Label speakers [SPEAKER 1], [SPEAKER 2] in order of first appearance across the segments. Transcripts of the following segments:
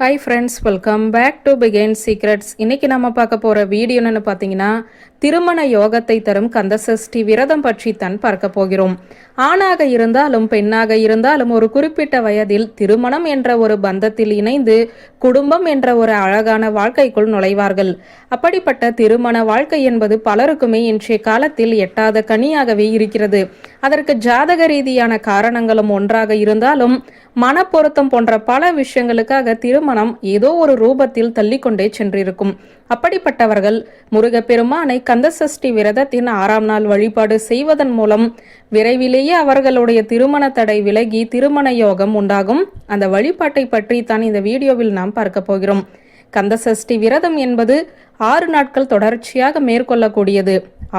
[SPEAKER 1] Hi friends welcome back to began secrets இன்றைக்கி நம்ம பார்க்க போகிற வீடியோ பார்த்தீங்கன்னா திருமண யோகத்தை தரும் கந்தசஷ்டி விரதம் பற்றி தான் பார்க்க போகிறோம். ஆணாக இருந்தாலும் பெண்ணாக இருந்தாலும் ஒரு குறிப்பிட்ட வயதில் திருமணம் என்ற ஒரு பந்தத்தில் இணைந்து குடும்பம் என்ற ஒரு அழகான வாழ்க்கைக்குள் நுழைவார்கள். அப்படிப்பட்ட திருமண வாழ்க்கை என்பது பலருக்குமே இன்றைய காலத்தில் எட்டாத கனியாகவே இருக்கிறது. அதற்கு ஜாதக ரீதியான காரணங்களும் ஒன்றாக இருந்தாலும் மனப்பொருத்தம் போன்ற பல விஷயங்களுக்காக திருமணம் ஏதோ ஒரு ரூபத்தில் தள்ளிக்கொண்டே சென்றிருக்கும். அப்படிப்பட்டவர்கள் முருகப்பெருமானை கந்தசஷ்டி விரதத்தின் ஆறாம் நாள் வழிபாடு செய்வதன் மூலம் விரைவிலேயே அவர்களுடைய திருமண தடை விலகி திருமண யோகம் உண்டாகும். அந்த வழிபாட்டை பற்றி தான் இந்த வீடியோவில் நாம் பார்க்க போகிறோம். கந்தசஷ்டி விரதம் என்பது ஆறு நாட்கள் தொடர்ச்சியாக மேற்கொள்ளக்கூடியது.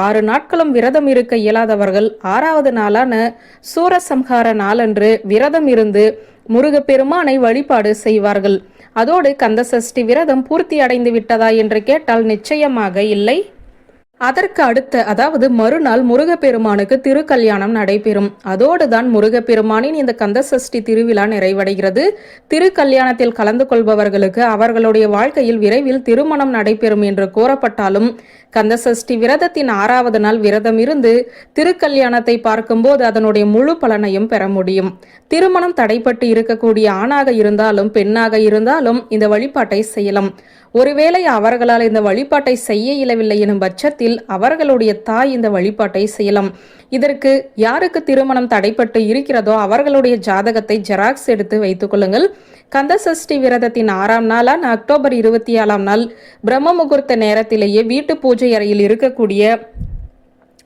[SPEAKER 1] ஆறு நாட்களும் விரதம் இருக்க இயலாதவர்கள் ஆறாவது நாளான சூரசம்ஹார நாளன்று விரதம் இருந்து முருகப்பெருமானை வழிபாடு செய்வார்கள். அதோடு கந்தசஷ்டி விரதம் பூர்த்தி அடைந்து விட்டதா என்று கேட்டால் நிச்சயமாக இல்லை. அதற்கு அடுத்த அதாவது மறுநாள் முருகப்பெருமானுக்கு திருக்கல்யாணம் நடைபெறும். அதோடு தான் முருகப்பெருமானின் இந்த கந்தசஷ்டி திருவிழா நிறைவடைகிறது. திருக்கல்யாணத்தில் கலந்து கொள்பவர்களுக்கு அவர்களுடைய வாழ்க்கையில் விரைவில் திருமணம் நடைபெறும் என்று கூறப்பட்டாலும் கந்தசஷ்டி விரதத்தின் ஆறாவது நாள் விரதம் இருந்து திருக்கல்யாணத்தை பார்க்கும்போது அதனுடைய முழு பலனையும் பெற முடியும். திருமணம் தடைப்பட்டு இருக்கக்கூடிய ஆணாக இருந்தாலும் பெண்ணாக இருந்தாலும் இந்த வழிபாட்டை செய்யலாம். ஒருவேளை அவர்களால் இந்த வழிபாட்டை செய்ய இயலவில்லை எனும் பட்சத்தில் அவர்களுடைய தாய் இந்த வழிபாட்டை செய்யலாம். இதற்கு யாருக்கு திருமணம் தடைப்பட்டு இருக்கிறதோ அவர்களுடைய ஜாதகத்தை ஜெராக்ஸ் எடுத்து வைத்துக் கொள்ளுங்கள். கந்தசஷ்டி விரதத்தின் ஆறாம் நாளான அக்டோபர் இருபத்தி ஏழாம் நாள் பிரம்ம முகூர்த்த நேரத்திலேயே வீட்டு பூஜை அறையில் இருக்கக்கூடிய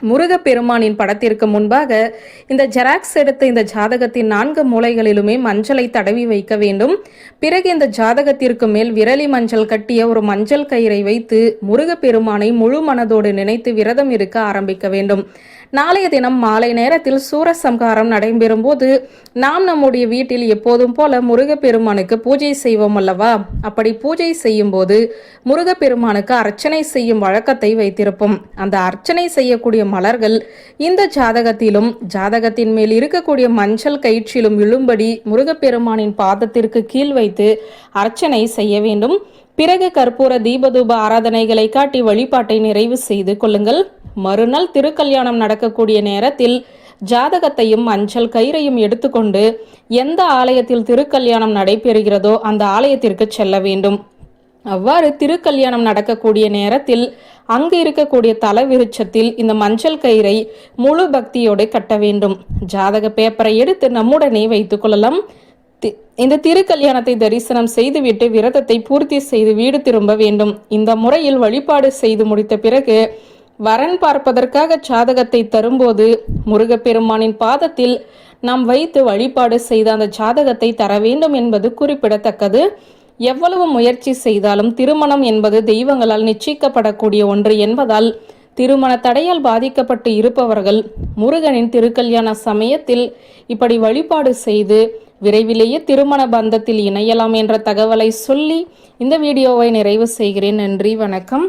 [SPEAKER 1] முருகப்பெருமானின் படத்திற்கு முன்பாக இந்த ஜெராக்ஸ் எடுத்த இந்த ஜாதகத்தின் நான்கு மூலைகளிலுமே மஞ்சளை தடவி வைக்க வேண்டும். பிறகு இந்த ஜாதகத்திற்கு மேல் விரலி மஞ்சள் கட்டிய ஒரு மஞ்சள் கயிறை வைத்து முருகப்பெருமானை முழு மனதோடு நினைத்து விரதம் இருக்க ஆரம்பிக்க வேண்டும். நாளைய தினம் மாலை நேரத்தில் சூரசம்காரம் நடைபெறும் போது நாம் நம்முடைய வீட்டில் எப்போதும் போல முருகப்பெருமானுக்கு பூஜை செய்வோம் அல்லவா? அப்படி பூஜை செய்யும் போது முருகப்பெருமானுக்கு அர்ச்சனை செய்யும் வழக்கத்தை வைத்திருப்போம். அந்த அர்ச்சனை செய்யக்கூடிய மலர்கள் இந்த ஜாதகத்திலும் ஜாதகத்தின் மேல் இருக்கக்கூடிய மஞ்சள் கயிற்றிலும் விழும்படி முருகப்பெருமானின் பாதத்திற்கு கீழ் வைத்து அர்ச்சனை செய்ய வேண்டும். பிறகு கற்பூர தீபதூப ஆராதனைகளை காட்டி வழிபாட்டை நிறைவு செய்து கொள்ளுங்கள். மறுநாள் திருக்கல்யாணம் நடக்கக்கூடிய நேரத்தில் ஜாதகத்தையும் மஞ்சள் கயிறையும் எடுத்துக்கொண்டு எந்த ஆலயத்தில் திருக்கல்யாணம் நடைபெறுகிறதோ அந்த ஆலயத்திற்கு செல்ல வேண்டும். அவ்வாறு திருக்கல்யாணம் நடக்கக்கூடிய நேரத்தில் அங்கு இருக்கக்கூடிய தலைவிருச்சத்தில் இந்த மஞ்சள் கயிறை முழு பக்தியோடு கட்ட வேண்டும். ஜாதக பேப்பரை எடுத்து நம்முடனே வைத்துக் கொள்ளலாம். இந்த திருக்கல்யாணத்தை தரிசனம் செய்துவிட்டு விரதத்தை பூர்த்தி செய்து வீடு திரும்ப வேண்டும். இந்த முறையில் வழிபாடு செய்து முடித்த பிறகு வரன் பார்ப்பதற்காக ஜாதகத்தை தரும்போது முருகப்பெருமானின் பாதத்தில் நாம் வைத்து வழிபாடு செய்த அந்த ஜாதகத்தை தர வேண்டும் என்பது குறிப்பிடத்தக்கது. எவ்வளவு முயற்சி செய்தாலும் திருமணம் என்பது தெய்வங்களால் நிச்சயிக்கப்படக்கூடிய ஒன்று என்பதால் திருமண தடையால் பாதிக்கப்பட்டு இருப்பவர்கள் முருகனின் திருக்கல்யாண சமயத்தில் இப்படி வழிபாடு செய்து விரைவிலேயே திருமண பந்தத்தில் இணையலாம் என்ற தகவலை சொல்லி இந்த வீடியோவை நிறைவு செய்கிறேன். நன்றி வணக்கம்.